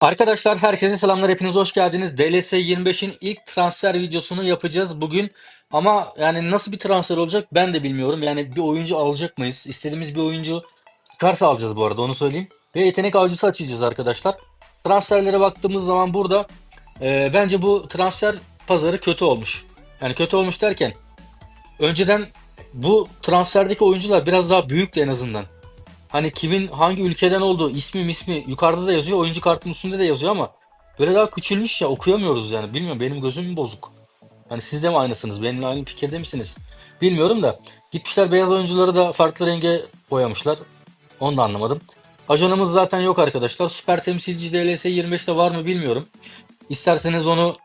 Arkadaşlar herkese selamlar hepiniz hoş geldiniz. DLS 25'in ilk transfer videosunu yapacağız bugün. Ama yani nasıl bir transfer olacak ben de bilmiyorum. Yani bir oyuncu alacak mıyız? İstediğimiz bir oyuncu çıkarsa alacağız bu arada onu söyleyeyim. Ve yetenek avcısı açacağız arkadaşlar. Transferlere baktığımız zaman burada e, bence bu transfer pazarı kötü olmuş. Yani kötü olmuş derken önceden bu transferdeki oyuncular biraz daha büyüktü en azından. Hani kimin hangi ülkeden olduğu ismi mismi yukarıda da yazıyor. Oyuncu kartının üstünde de yazıyor ama böyle daha küçülmüş ya okuyamıyoruz yani. Bilmiyorum benim gözüm bozuk. Hani siz de mi aynısınız? Benimle aynı fikirde misiniz? Bilmiyorum da gitmişler beyaz oyuncuları da farklı renge boyamışlar. Onu da anlamadım. Ajanımız zaten yok arkadaşlar. Süper temsilci DLS 25'te var mı bilmiyorum. İsterseniz onu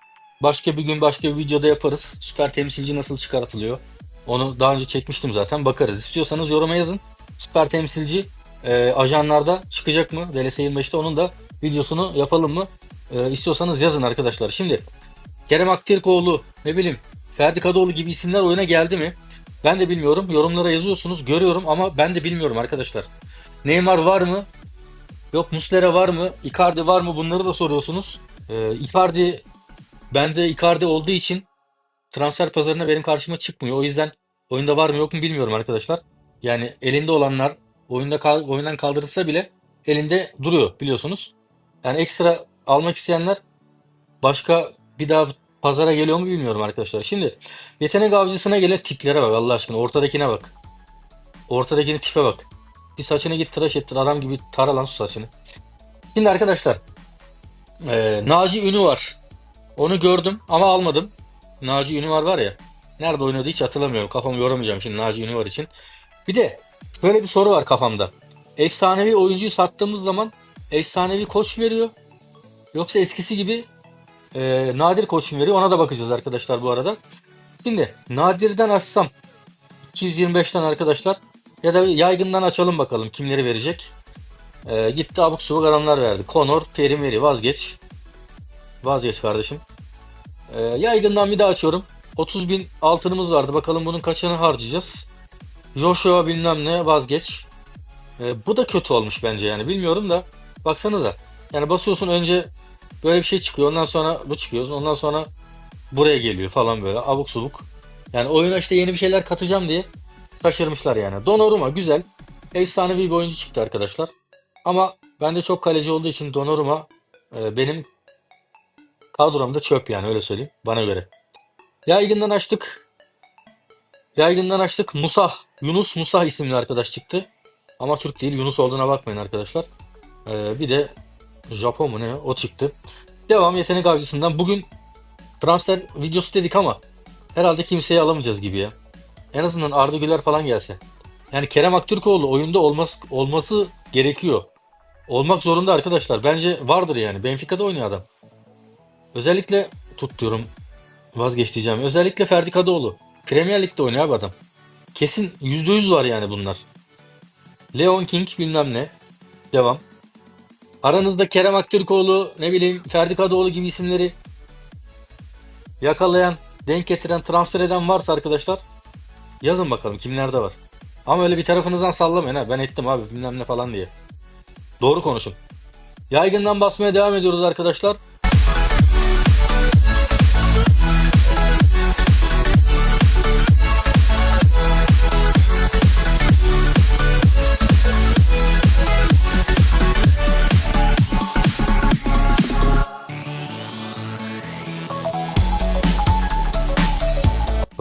başka bir gün başka bir videoda yaparız. Süper temsilci nasıl çıkartılıyor? Onu daha önce çekmiştim zaten. Bakarız. İstiyorsanız yoruma yazın. Süper temsilci e, ajanlarda çıkacak mı? DLS 25'te onun da videosunu yapalım mı? E, istiyorsanız yazın arkadaşlar. Şimdi Kerem Aktürkoğlu ne bileyim Ferdi Kadıoğlu gibi isimler oyuna geldi mi? Ben de bilmiyorum. Yorumlara yazıyorsunuz. Görüyorum ama ben de bilmiyorum arkadaşlar. Neymar var mı? Yok Muslera var mı? Icardi var mı? Bunları da soruyorsunuz. E, Icardi bende Icardi olduğu için transfer pazarına benim karşıma çıkmıyor. O yüzden oyunda var mı yok mu bilmiyorum arkadaşlar. Yani elinde olanlar oyunda kal oyundan kaldırılsa bile elinde duruyor biliyorsunuz. Yani ekstra almak isteyenler başka bir daha pazara geliyor mu bilmiyorum arkadaşlar. Şimdi yetenek avcısına gelen tiplere bak Allah aşkına. Ortadakine bak. Ortadakinin tipe bak. Bir saçını git tıraş ettir. Adam gibi tara lan şu saçını. Şimdi arkadaşlar eee Naci Ünü var. Onu gördüm ama almadım. Naci Ünüvar var ya. Nerede oynadı hiç hatırlamıyorum. Kafamı yoramayacağım şimdi Naci Ünüvar için. Bir de şöyle bir soru var kafamda. Efsanevi oyuncuyu sattığımız zaman efsanevi koç veriyor? Yoksa eskisi gibi e, nadir koç veriyor? Ona da bakacağız arkadaşlar bu arada. Şimdi nadirden açsam 225'ten arkadaşlar ya da yaygından açalım bakalım kimleri verecek. E, gitti abuk subuk adamlar verdi. Conor, Perimeri vazgeç. Vazgeç kardeşim. Ee, yaygından bir daha açıyorum. 30 bin altınımız vardı. Bakalım bunun kaçını harcayacağız. Joshua bilmem ne vazgeç. Ee, bu da kötü olmuş bence yani. Bilmiyorum da. Baksanıza. Yani basıyorsun önce böyle bir şey çıkıyor. Ondan sonra bu çıkıyor. Ondan sonra buraya geliyor falan böyle. Abuk subuk. Yani oyuna işte yeni bir şeyler katacağım diye şaşırmışlar yani. Donnarumma güzel. Efsanevi bir oyuncu çıktı arkadaşlar. Ama bende çok kaleci olduğu için Donnarumma e, benim Kadromda çöp yani öyle söyleyeyim bana göre. Yaygından açtık. Yaygından açtık. Musah. Yunus Musah isimli arkadaş çıktı. Ama Türk değil Yunus olduğuna bakmayın arkadaşlar. Ee, bir de Japon mu ne o çıktı. Devam yetenek avcısından. Bugün transfer videosu dedik ama herhalde kimseyi alamayacağız gibi ya. En azından Arda Güler falan gelse. Yani Kerem Aktürkoğlu oyunda olması, olması gerekiyor. Olmak zorunda arkadaşlar. Bence vardır yani. Benfica'da oynuyor adam. Özellikle tut diyorum. Vazgeç. Özellikle Ferdi Kadıoğlu. Premier Lig'de oynuyor abi adam. Kesin %100 var yani bunlar. Leon King bilmem ne. Devam. Aranızda Kerem Aktürkoğlu, ne bileyim Ferdi Kadıoğlu gibi isimleri yakalayan, denk getiren, transfer eden varsa arkadaşlar yazın bakalım kimlerde var. Ama öyle bir tarafınızdan sallamayın ha. Ben ettim abi bilmem ne falan diye. Doğru konuşun. Yaygından basmaya devam ediyoruz arkadaşlar.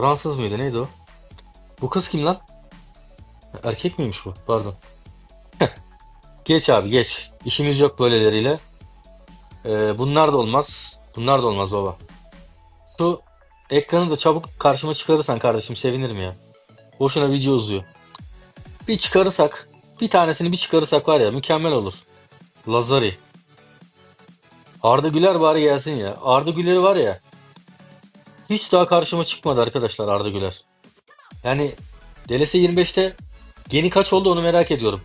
Fransız mıydı neydi o? Bu kız kim lan? Erkek miymiş bu? Pardon. geç abi geç. İşimiz yok böyleleriyle. Ee, bunlar da olmaz. Bunlar da olmaz baba. Su ekranı da çabuk karşıma çıkarırsan kardeşim sevinirim ya. Boşuna video uzuyor. Bir çıkarırsak, bir tanesini bir çıkarırsak var ya mükemmel olur. Lazari. Arda Güler bari gelsin ya. Arda Güler'i var ya. Hiç daha karşıma çıkmadı arkadaşlar Arda Güler. Yani DLS 25'te yeni kaç oldu onu merak ediyorum.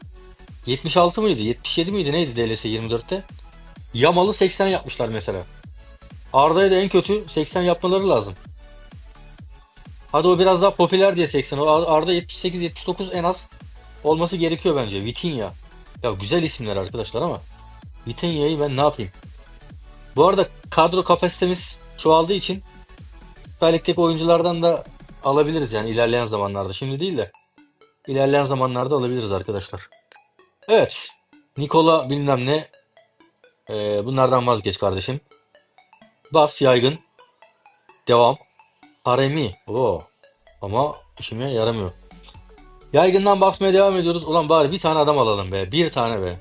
76 mıydı? 77 miydi? Neydi DLS 24'te? Yamalı 80 yapmışlar mesela. Arda'ya da en kötü 80 yapmaları lazım. Hadi o biraz daha popüler diye 80. O Arda 78-79 en az olması gerekiyor bence. Vitinha. Ya güzel isimler arkadaşlar ama Vitinha'yı ben ne yapayım? Bu arada kadro kapasitemiz çoğaldığı için Süper Lig'deki oyunculardan da alabiliriz yani ilerleyen zamanlarda. Şimdi değil de ilerleyen zamanlarda alabiliriz arkadaşlar. Evet. Nikola bilmem ne. Ee, bunlardan vazgeç kardeşim. Bas yaygın. Devam. Haremi. Oo. Ama işime yaramıyor. Yaygından basmaya devam ediyoruz. Ulan bari bir tane adam alalım be. Bir tane be.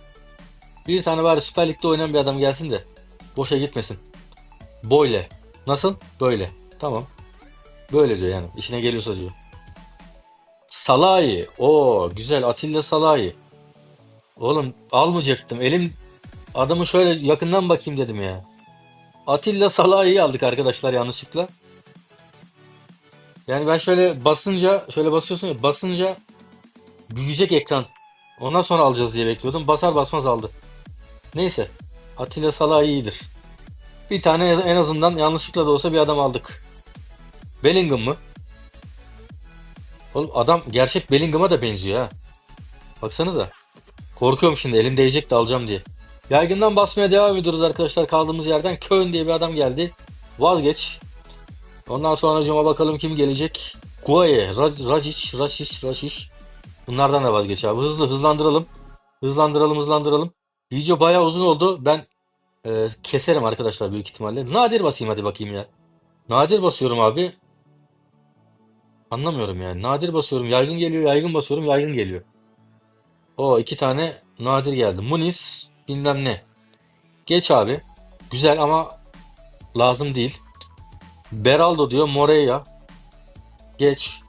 Bir tane bari Süper Lig'de oynayan bir adam gelsin de. Boşa gitmesin. Böyle. Nasıl? Böyle. Tamam. Böyle diyor yani. İşine geliyorsa diyor. Salahi. Oo güzel. Atilla Salahi. Oğlum almayacaktım. Elim adamı şöyle yakından bakayım dedim ya. Atilla Salahi'yi aldık arkadaşlar yanlışlıkla. Yani ben şöyle basınca şöyle basıyorsun ya basınca büyüyecek ekran. Ondan sonra alacağız diye bekliyordum. Basar basmaz aldı. Neyse. Atilla Salahi iyidir. Bir tane en azından yanlışlıkla da olsa bir adam aldık. Bellingham mı? Oğlum adam gerçek Bellingham'a da benziyor ha. Baksanıza. Korkuyorum şimdi elim değecek de alacağım diye. Yaygından basmaya devam ediyoruz arkadaşlar kaldığımız yerden. Köln diye bir adam geldi. Vazgeç. Ondan sonra cuma bakalım kim gelecek. Guaye, Ra- Racic, Racic, Racic. Bunlardan da vazgeç abi. Hızlı hızlandıralım. Hızlandıralım hızlandıralım. Video bayağı uzun oldu. Ben e, keserim arkadaşlar büyük ihtimalle. Nadir basayım hadi bakayım ya. Nadir basıyorum abi. Anlamıyorum yani. Nadir basıyorum. Yaygın geliyor. Yaygın basıyorum. Yaygın geliyor. O iki tane nadir geldi. Muniz bilmem ne. Geç abi. Güzel ama lazım değil. Beraldo diyor. Moreira. Geç.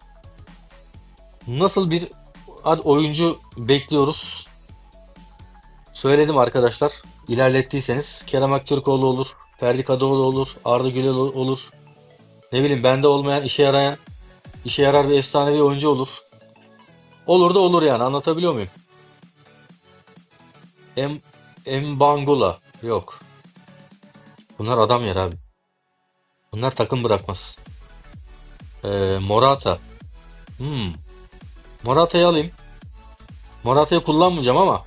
Nasıl bir oyuncu bekliyoruz? Söyledim arkadaşlar. İlerlettiyseniz Kerem Aktürkoğlu olur. Ferdi Kadıoğlu olur. Arda Güler ol- olur. Ne bileyim bende olmayan işe yarayan işe yarar bir efsanevi oyuncu olur. Olur da olur yani anlatabiliyor muyum? Em Embangula yok. Bunlar adam yer abi. Bunlar takım bırakmaz. Ee, Morata. Hmm. Morata'yı alayım. Morata'yı kullanmayacağım ama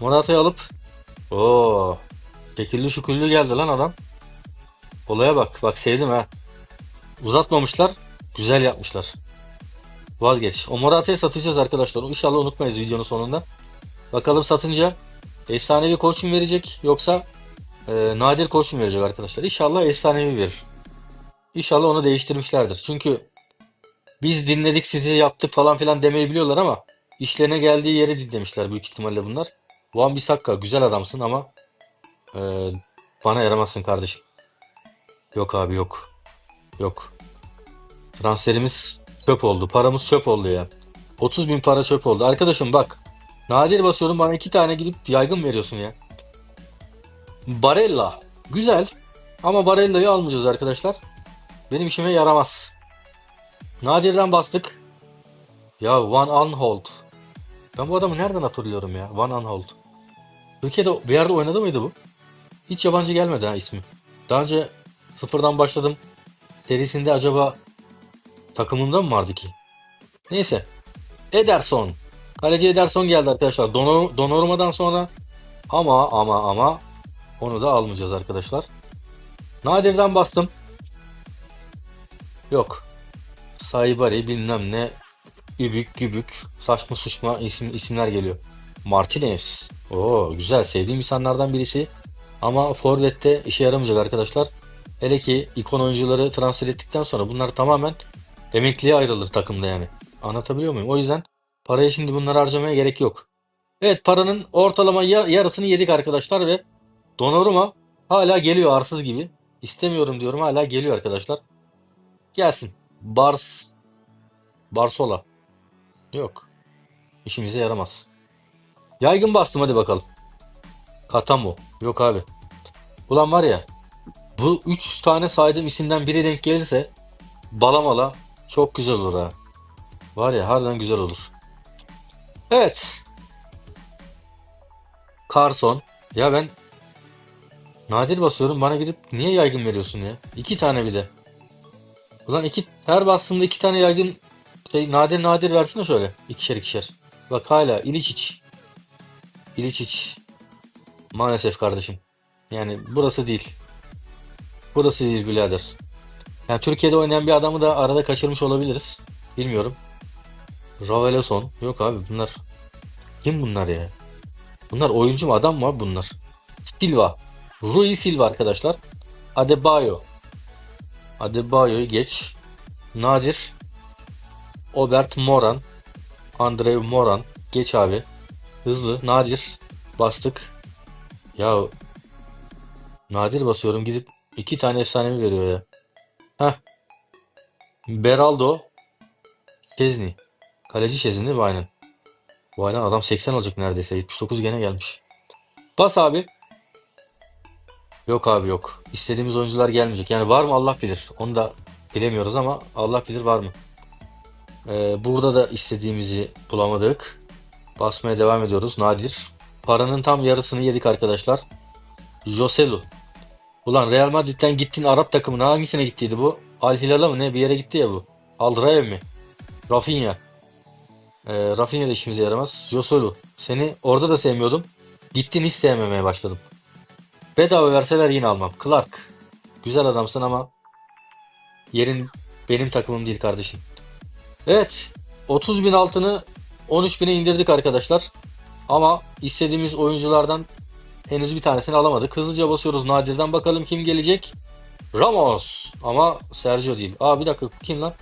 Morata'yı alıp Oo, şekilli şüküllü geldi lan adam. Olaya bak. Bak sevdim ha. Uzatmamışlar. Güzel yapmışlar. Vazgeç. O Morata'yı satacağız arkadaşlar. İnşallah unutmayız videonun sonunda. Bakalım satınca efsanevi koç mu verecek yoksa e, nadir koç mu verecek arkadaşlar. İnşallah efsanevi verir. İnşallah onu değiştirmişlerdir. Çünkü biz dinledik sizi yaptık falan filan demeyi biliyorlar ama işlerine geldiği yeri dinlemişler büyük ihtimalle bunlar. Van Bissaka güzel adamsın ama e, bana yaramazsın kardeşim. Yok abi yok. Yok. Transferimiz çöp oldu. Paramız çöp oldu ya. 30 bin para çöp oldu. Arkadaşım bak. Nadir basıyorum bana iki tane gidip yaygın veriyorsun ya. Barella. Güzel. Ama Barella'yı almayacağız arkadaşlar. Benim işime yaramaz. Nadir'den bastık. Ya Van Aanholt. Ben bu adamı nereden hatırlıyorum ya? Van Aanholt. Türkiye'de bir yerde oynadı mıydı bu? Hiç yabancı gelmedi ha ismi. Daha önce sıfırdan başladım. Serisinde acaba takımında mı vardı ki? Neyse. Ederson. Kaleci Ederson geldi arkadaşlar. Donor Donnarumma'dan sonra ama ama ama onu da almayacağız arkadaşlar. Nadir'den bastım. Yok. Saibari bilmem ne. Übük gübük. Saçma suçma isim, isimler geliyor. Martinez. Oo güzel. Sevdiğim insanlardan birisi. Ama Forvet'te işe yaramayacak arkadaşlar. Hele ki ikon oyuncuları transfer ettikten sonra bunlar tamamen emekliye ayrılır takımda yani. Anlatabiliyor muyum? O yüzden parayı şimdi bunları harcamaya gerek yok. Evet paranın ortalama ya- yarısını yedik arkadaşlar ve Donnarumma hala geliyor arsız gibi. İstemiyorum diyorum hala geliyor arkadaşlar. Gelsin. Bars Barsola. Yok. İşimize yaramaz. Yaygın bastım hadi bakalım. Katamo. Yok abi. Ulan var ya bu 3 tane saydığım isimden biri denk gelirse balamala çok güzel olur ha. Var ya harbiden güzel olur. Evet. Carson. Ya ben nadir basıyorum bana gidip niye yaygın veriyorsun ya? İki tane bir de. Ulan iki her bastığımda iki tane yaygın şey, nadir nadir versene şöyle. ikişer ikişer. Bak hala İliçiç. İliçiç. Maalesef kardeşim. Yani burası değil. Burası değil birader. Yani Türkiye'de oynayan bir adamı da arada kaçırmış olabiliriz. Bilmiyorum. Raveleson. Yok abi bunlar. Kim bunlar ya? Bunlar oyuncu mu adam mı abi bunlar? Silva. Rui Silva arkadaşlar. Adebayo. Adebayo'yu geç. Nadir. Obert Moran. Andrei Moran. Geç abi. Hızlı. Nadir. Bastık. Ya Nadir basıyorum gidip iki tane efsanevi veriyor ya. Heh. Beraldo. Şezni. Kaleci Şezni değil mi? Aynen. Bu aynen adam 80 alacak neredeyse. 79 gene gelmiş. Bas abi. Yok abi yok. İstediğimiz oyuncular gelmeyecek. Yani var mı Allah bilir. Onu da bilemiyoruz ama Allah bilir var mı. Ee, burada da istediğimizi bulamadık. Basmaya devam ediyoruz. Nadir. Paranın tam yarısını yedik arkadaşlar. Joselu. Ulan Real Madrid'den gittin Arap takımına hangisine gittiydi bu? Al Hilal'a mı ne bir yere gitti ya bu. Al Rayo mi? Rafinha. Ee, Rafinha da işimize yaramaz. Joselu. Seni orada da sevmiyordum. Gittin hiç sevmemeye başladım. Bedava verseler yine almam. Clark. Güzel adamsın ama yerin benim takımım değil kardeşim. Evet. 30 bin altını 13 bine indirdik arkadaşlar. Ama istediğimiz oyunculardan henüz bir tanesini alamadık. Hızlıca basıyoruz nadirden bakalım kim gelecek. Ramos. Ama Sergio değil. Aa bir dakika kim lan?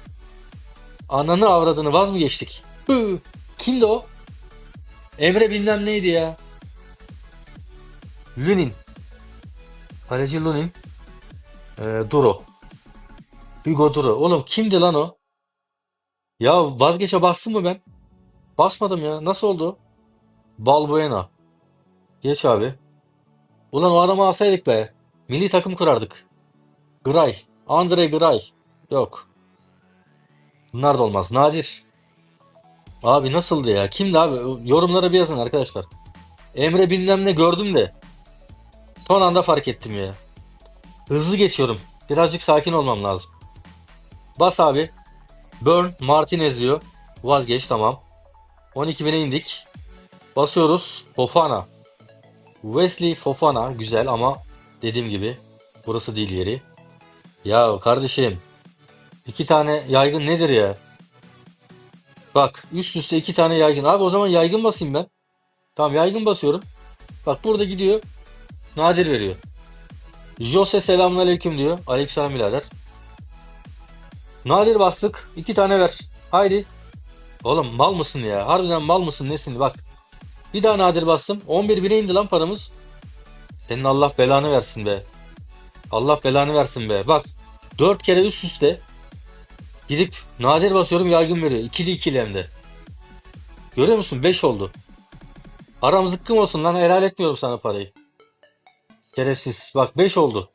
Ananı avradını vaz mı geçtik? Hı. Kimdi o? Emre bilmem neydi ya. Lunin. Kaleci Lunin. Ee, Duro. Hugo Duro. Oğlum kimdi lan o? Ya vazgeçe bastım mı ben? Basmadım ya. Nasıl oldu? Balbuena. Geç abi. Ulan o adamı alsaydık be. Milli takım kurardık. Gray. Andre Gray. Yok. Bunlar da olmaz. Nadir. Abi nasıldı ya? Kimdi abi? Yorumlara bir yazın arkadaşlar. Emre bilmem ne gördüm de. Son anda fark ettim ya. Hızlı geçiyorum. Birazcık sakin olmam lazım. Bas abi. Burn Martinez diyor. Vazgeç tamam. 12.000'e indik. Basıyoruz. Fofana. Wesley Fofana güzel ama dediğim gibi burası değil yeri. Ya kardeşim iki tane yaygın nedir ya? Bak üst üste iki tane yaygın. Abi o zaman yaygın basayım ben. Tamam yaygın basıyorum. Bak burada gidiyor. Nadir veriyor. Jose selamünaleyküm diyor. Aleykümselam birader. Nadir bastık. iki tane ver. Haydi. Oğlum mal mısın ya? Harbiden mal mısın nesin? Bak. Bir daha nadir bastım. 11 bine indi lan paramız. Senin Allah belanı versin be. Allah belanı versin be. Bak. 4 kere üst üste gidip nadir basıyorum yaygın veriyor. İkili ikili hem de. Görüyor musun? 5 oldu. Aram zıkkım olsun lan helal etmiyorum sana parayı. Şerefsiz. Bak 5 oldu.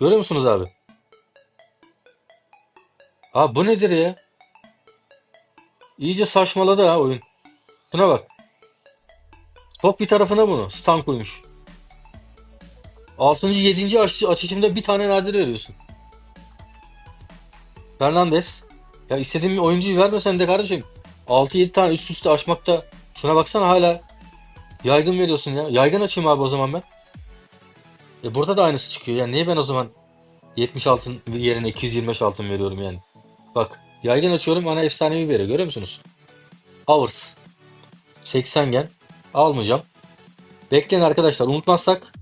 Görüyor musunuz abi? Abi bu nedir ya? İyice saçmaladı ha oyun. Şuna bak. Sok bir tarafına bunu. Stan koymuş. 6. 7. Aç açışında bir tane nadir veriyorsun. Fernandes. Ya istediğim bir oyuncuyu vermesen de kardeşim. 6-7 tane üst üste açmakta. Şuna baksana hala yaygın veriyorsun ya. Yaygın açayım abi o zaman ben. E burada da aynısı çıkıyor. Yani niye ben o zaman 70 altın yerine 225 altın veriyorum yani. Bak yaygın açıyorum bana efsanevi veriyor görüyor musunuz? Hours 80 gen almayacağım. Bekleyin arkadaşlar unutmazsak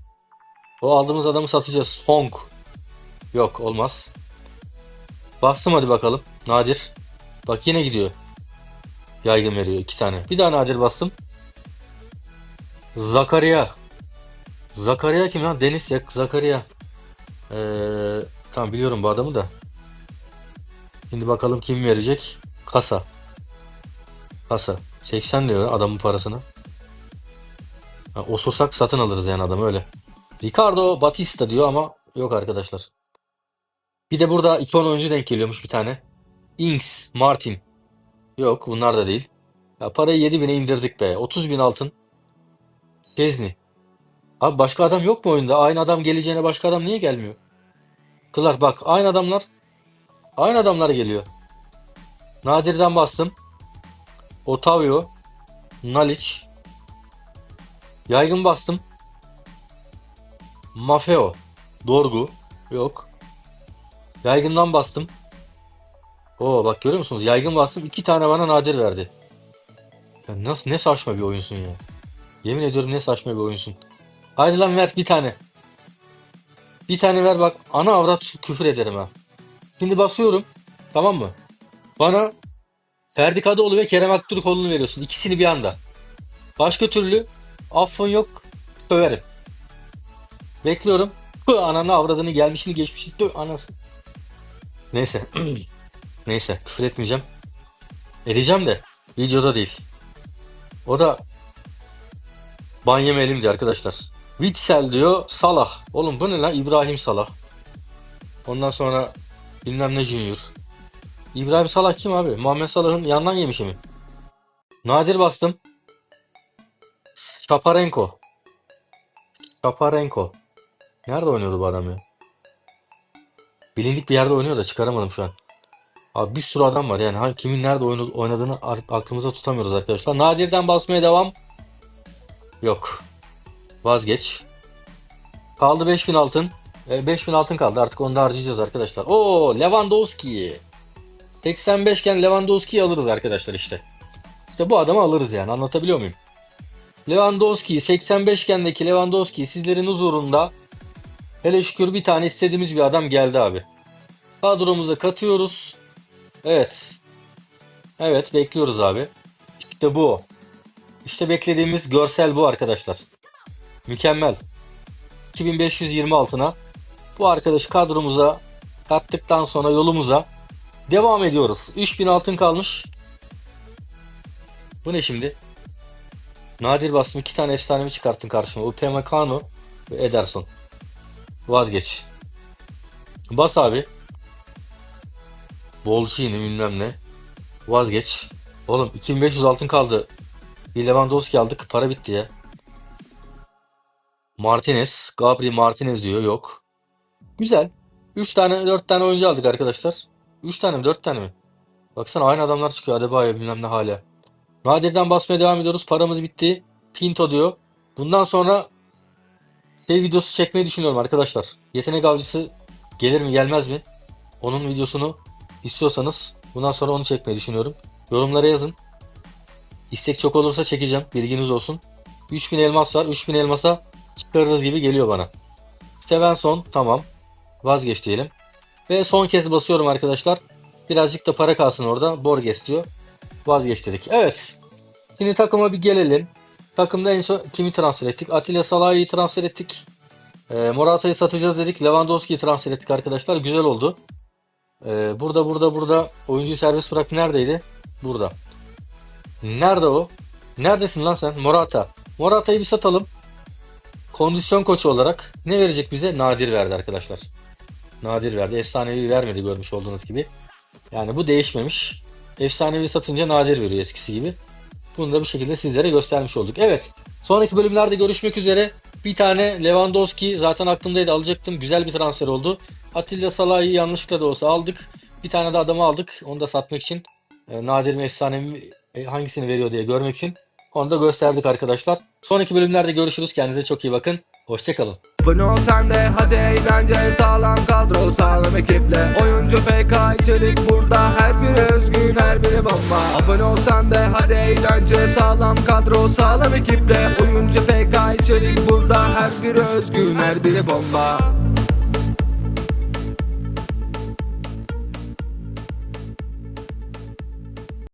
o aldığımız adamı satacağız. Hong. Yok olmaz. Bastım hadi bakalım. Nadir. Bak yine gidiyor. Yaygın veriyor iki tane. Bir daha nadir bastım. Zakaria. Zakaria kim ya? Deniz Yak Zakaria. Ee, tamam biliyorum bu adamı da. Şimdi bakalım kim verecek? Kasa. Kasa. 80 diyor adamın parasını. Ha, osursak satın alırız yani adamı öyle. Ricardo Batista diyor ama yok arkadaşlar. Bir de burada ikon oyuncu denk geliyormuş bir tane. Inks, Martin. Yok bunlar da değil. Ya parayı 7000'e indirdik be. 30 bin altın. Sezni. Abi başka adam yok mu oyunda? Aynı adam geleceğine başka adam niye gelmiyor? Kılar bak aynı adamlar. Aynı adamlar geliyor. Nadir'den bastım. Otavio. Nalic. Yaygın bastım. Mafeo. Dorgu. Yok. Yaygından bastım. Oo bak görüyor musunuz? Yaygın bastım. iki tane bana nadir verdi. Ya nasıl ne saçma bir oyunsun ya. Yemin ediyorum ne saçma bir oyunsun. Haydi lan ver bir tane. Bir tane ver bak. Ana avrat küfür ederim ha. Şimdi basıyorum. Tamam mı? Bana Ferdi Kadıoğlu ve Kerem Aktürkoğlu'nu veriyorsun. İkisini bir anda. Başka türlü affın yok. Söverim. Bekliyorum. Hı, ananı avradını gelmişini geçmişini tüh anası. Neyse. Neyse küfür etmeyeceğim. Edeceğim de videoda değil. O da ban yemeyelim diyor arkadaşlar. Witsel diyor Salah. Oğlum bu ne lan İbrahim Salah. Ondan sonra bilmem ne Junior. İbrahim Salah kim abi? Muhammed Salah'ın yandan yemişi mi? Nadir bastım. Shaparenko. Shaparenko. Nerede oynuyordu bu adam ya? Bilindik bir yerde oynuyor da çıkaramadım şu an. Abi bir sürü adam var yani hangi kimin nerede oynadığını aklımıza tutamıyoruz arkadaşlar. Nadir'den basmaya devam. Yok. Vazgeç. Kaldı 5000 altın. E, 5000 altın kaldı artık onu da harcayacağız arkadaşlar. Oo Lewandowski. 85 iken Lewandowski'yi alırız arkadaşlar işte. İşte bu adamı alırız yani anlatabiliyor muyum? Lewandowski 85 ikendeki Lewandowski sizlerin huzurunda hele şükür bir tane istediğimiz bir adam geldi abi. Kadromuza katıyoruz. Evet. Evet bekliyoruz abi. İşte bu. İşte beklediğimiz görsel bu arkadaşlar. Mükemmel. 2520 altına bu arkadaşı kadromuza kattıktan sonra yolumuza devam ediyoruz. 3000 altın kalmış. Bu ne şimdi? Nadir bastım iki tane efsanemi çıkarttın karşıma. Upamecano ve Ederson. Vazgeç. Bas abi. Bolşini bilmem ne. Vazgeç. Oğlum 2500 altın kaldı. Bir Lewandowski aldık. Para bitti ya. Martinez. Gabri Martinez diyor. Yok. Güzel. 3 tane 4 tane oyuncu aldık arkadaşlar. 3 tane mi 4 tane mi? Baksana aynı adamlar çıkıyor. Adebayo bilmem ne hala. Nadir'den basmaya devam ediyoruz. Paramız bitti. Pinto diyor. Bundan sonra şey videosu çekmeyi düşünüyorum arkadaşlar. Yetenek avcısı gelir mi gelmez mi? Onun videosunu istiyorsanız bundan sonra onu çekmeyi düşünüyorum. Yorumlara yazın. İstek çok olursa çekeceğim. Bilginiz olsun. 3000 elmas var. 3000 elmasa çıkarırız gibi geliyor bana. Stevenson tamam. Vazgeç diyelim. Ve son kez basıyorum arkadaşlar. Birazcık da para kalsın orada. Borges diyor. Vazgeç dedik. Evet. Şimdi takıma bir gelelim. Takımda en son kimi transfer ettik? Atilla Salah'ı transfer ettik. E, Morata'yı satacağız dedik. Lewandowski'yi transfer ettik arkadaşlar. Güzel oldu. E, burada burada burada oyuncu serbest bırak neredeydi? Burada. Nerede o? Neredesin lan sen? Morata. Morata'yı bir satalım. Kondisyon koçu olarak ne verecek bize? Nadir verdi arkadaşlar. Nadir verdi. Efsanevi vermedi görmüş olduğunuz gibi. Yani bu değişmemiş. Efsanevi satınca nadir veriyor eskisi gibi. Bunu da bu şekilde sizlere göstermiş olduk. Evet. Sonraki bölümlerde görüşmek üzere. Bir tane Lewandowski zaten aklımdaydı alacaktım. Güzel bir transfer oldu. Atilla Salah'ı yanlışlıkla da olsa aldık. Bir tane de adamı aldık. Onu da satmak için. E, nadir mi efsane mi e, hangisini veriyor diye görmek için. Onu da gösterdik arkadaşlar. Sonraki bölümlerde görüşürüz. Kendinize çok iyi bakın. Hoşçakalın. Abone ol sen de hadi eğlence Sağlam kadro sağlam ekiple. Oyuncu FK içerik burada Her biri özgün her biri bomba. Abone ol sen de hadi eğlence Sağlam kadro sağlam ekiple. Oyuncu FK içerik burada Her biri özgün her biri bomba